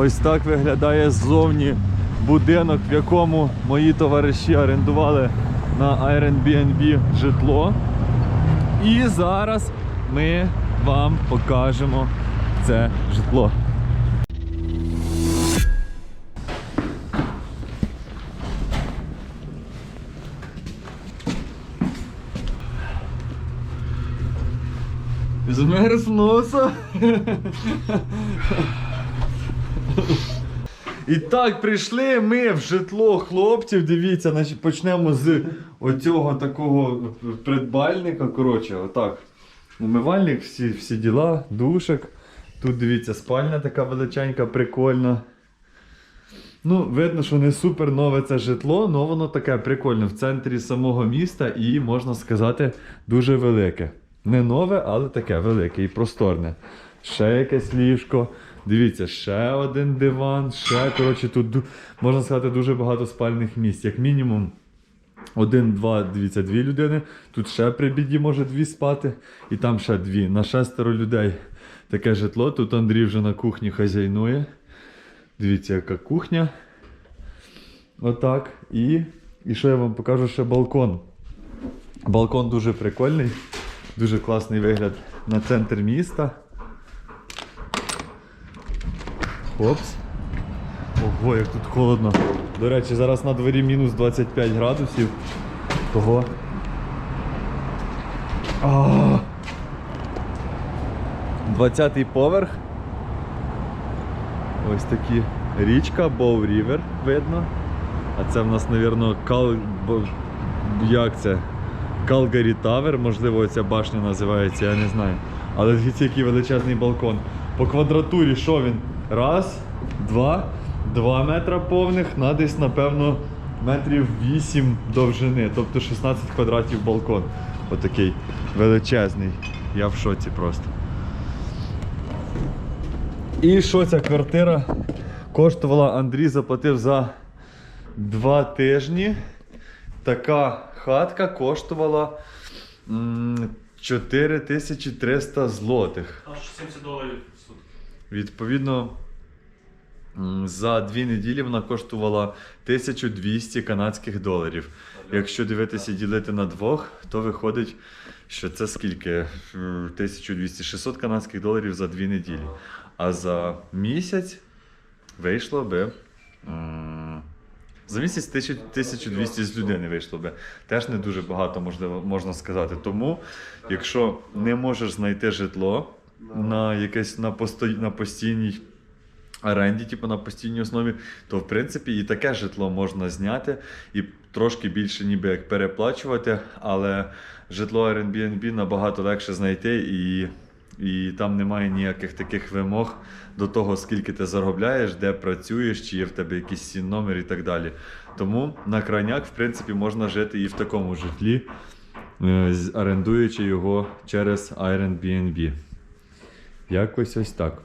Ось так виглядає ззовні будинок, в якому мої товариші орендували на Airbnb житло. І зараз ми вам покажемо це житло. Змерз носа. І так, прийшли ми в житло хлопців. Дивіться, значить, почнемо з оцього такого придбальника. Коротше, отак. Умивальник, всі, всі діла, душик. Тут дивіться, спальня така величенька, прикольна. Ну, видно, що не супер нове це житло, але воно таке прикольне в центрі самого міста і, можна сказати, дуже велике. Не нове, але таке велике і просторне. Ще якесь ліжко. Дивіться, ще один диван, ще, коротше, тут можна сказати дуже багато спальних місць. Як мінімум, один, два, дивіться, дві людини. Тут ще при біді може дві спати, і там ще дві. На шестеро людей таке житло. Тут Андрій вже на кухні хазяйнує. Дивіться, яка кухня. Отак. І, і що я вам покажу ще балкон. Балкон дуже прикольний, дуже класний вигляд на центр міста. Хопс. Ого, як тут холодно. До речі, зараз на дворі мінус 25 градусів. Того. А! 20-й поверх. Ось такі річка, Боу Рівер видно. А це в нас, мабуть, Кал... як це? Калгарі Тавер, можливо, ця башня називається, я не знаю. Але дивіться, який величезний балкон. По квадратурі що він? Раз, два, два метра повних на десь, напевно, метрів 8 довжини, тобто 16 квадратів балкон. Отакий величезний. Я в шоці просто. І що ця квартира коштувала, Андрій заплатив за два тижні. Така хатка коштувала 4300 злотих. Аж 70 доларів в сутки. Відповідно, за дві неділі вона коштувала 1200 канадських доларів. Якщо дивитися і ділити на двох, то виходить, що це скільки? 1200 600 канадських доларів за дві неділі. А за місяць вийшло би. За місяць 1000 1200 з людини вийшло би. Теж не дуже багато можливо, можна сказати. Тому, якщо не можеш знайти житло на якесь на, посто... на постійній оренді, типу на постійній основі, то в принципі і таке житло можна зняти і трошки більше ніби як переплачувати, але житло Airbnb набагато легше знайти і. І там немає ніяких таких вимог до того, скільки ти заробляєш, де працюєш, чи є в тебе якийсь сін номер і так далі. Тому на крайняк, в принципі, можна жити і в такому житлі, е, орендуючи його через Airbnb. Якось ось так.